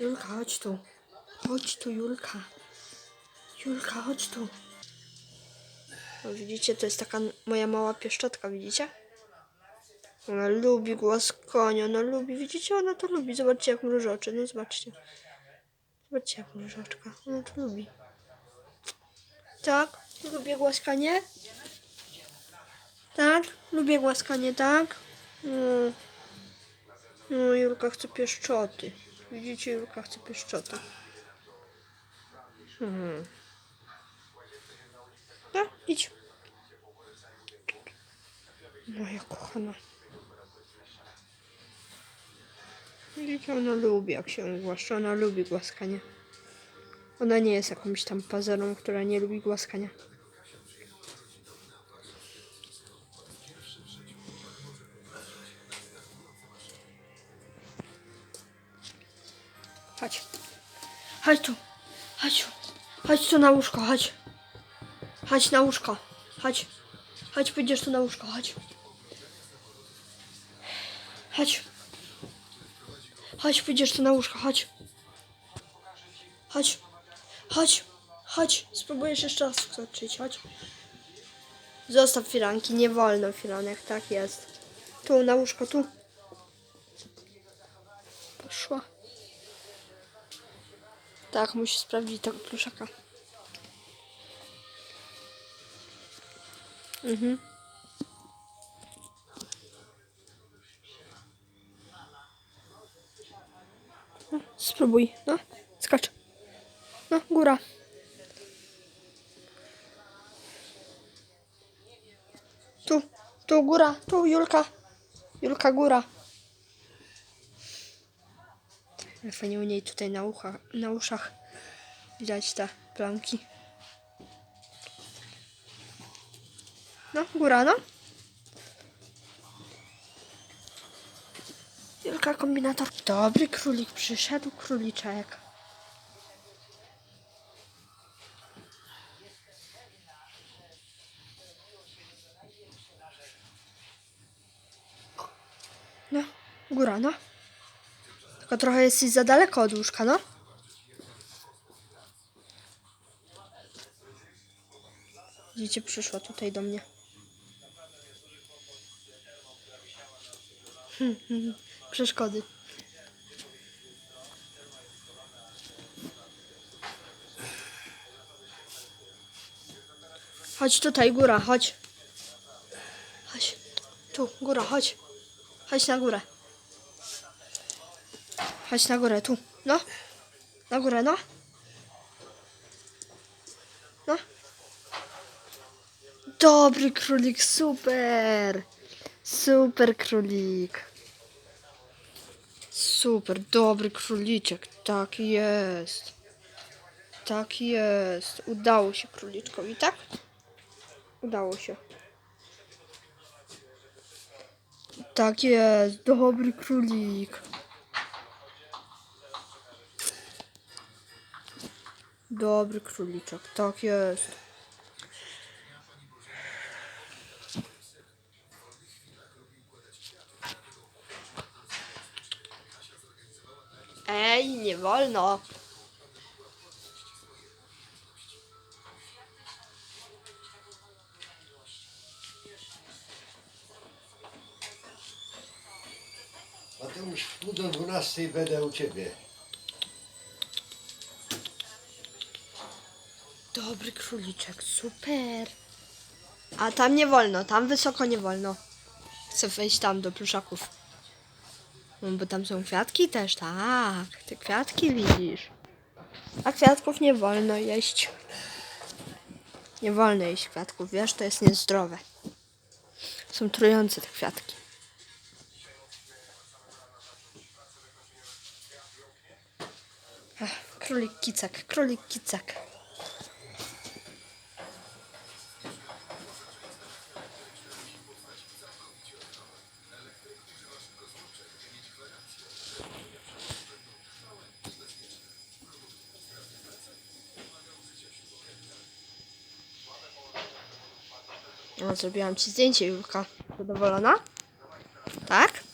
Julka, chodź tu. Chodź tu, Julka. Julka, chodź tu. O, widzicie, to jest taka moja mała pieszczotka, widzicie? Ona lubi głaskanie, ona lubi, widzicie, ona to lubi. Zobaczcie, jak mruży oczy, no zobaczcie. Zobaczcie, jak mruży oczka. Ona to lubi. Tak, lubię głaskanie. Tak, lubię głaskanie, tak. No, no Julka chce pieszczoty. Widzicie, Julka chce pieszczoty. Hmm. No, idź. Moja kochana. Widzicie, ona lubi, jak się głaszcze. Ona lubi głaskanie. Ona nie jest jakąś tam pazerą, która nie lubi głaskania. Chodź. Chodź tu. Chodź tu. Chodź tu na łóżko, chodź. Chodź na łóżko. Chodź. Chodź, pójdziesz tu na łóżko, chodź. Chodź. Chodź, pójdziesz tu na łóżko, chodź. Chodź. Chodź. Chodź. Spróbujesz jeszcze raz wskoczyć, chodź. Zostaw firanki, nie wolno firanek, tak jest. Tu, na łóżko, tu. Poszła. Tak, musi sprawdzić tego pluszaka. Mhm. No, spróbuj, no, skacz. No, góra. Tu, tu góra, tu Julka. Julka, góra. Jak fajnie u niej tutaj na, ucha, na uszach widać te plamki. No, góra, no. Wielka kombinator. Dobry królik przyszedł, króliczek. No, góra, no. Tylko trochę jesteś za daleko od łóżka, no. Widzicie, przyszła tutaj do mnie. Przeszkody. Chodź tutaj, góra, chodź. Chodź. Tu, góra, chodź. Chodź na górę. Chodź na górę, tu. No. Na górę, no. No. Dobry królik, super. Super królik. Super, dobry króliczek. Tak jest. Tak jest. Udało się króliczkowi, tak? Udało się. Tak jest, dobry królik. Dobry króliczek, tak jest. Ej, nie wolno. Mateusz, w pół do dwunastej będę u ciebie. Dobry króliczek, super. A tam nie wolno, tam wysoko nie wolno. Chcę wejść tam do pluszaków. No, bo tam są kwiatki też, tak. Te kwiatki widzisz. A kwiatków nie wolno jeść. Nie wolno jeść kwiatków, wiesz, to jest niezdrowe. Są trujące te kwiatki. Królik kicek, królik kicek. No, zrobiłam ci zdjęcie, Julka. Zadowolona? Tak?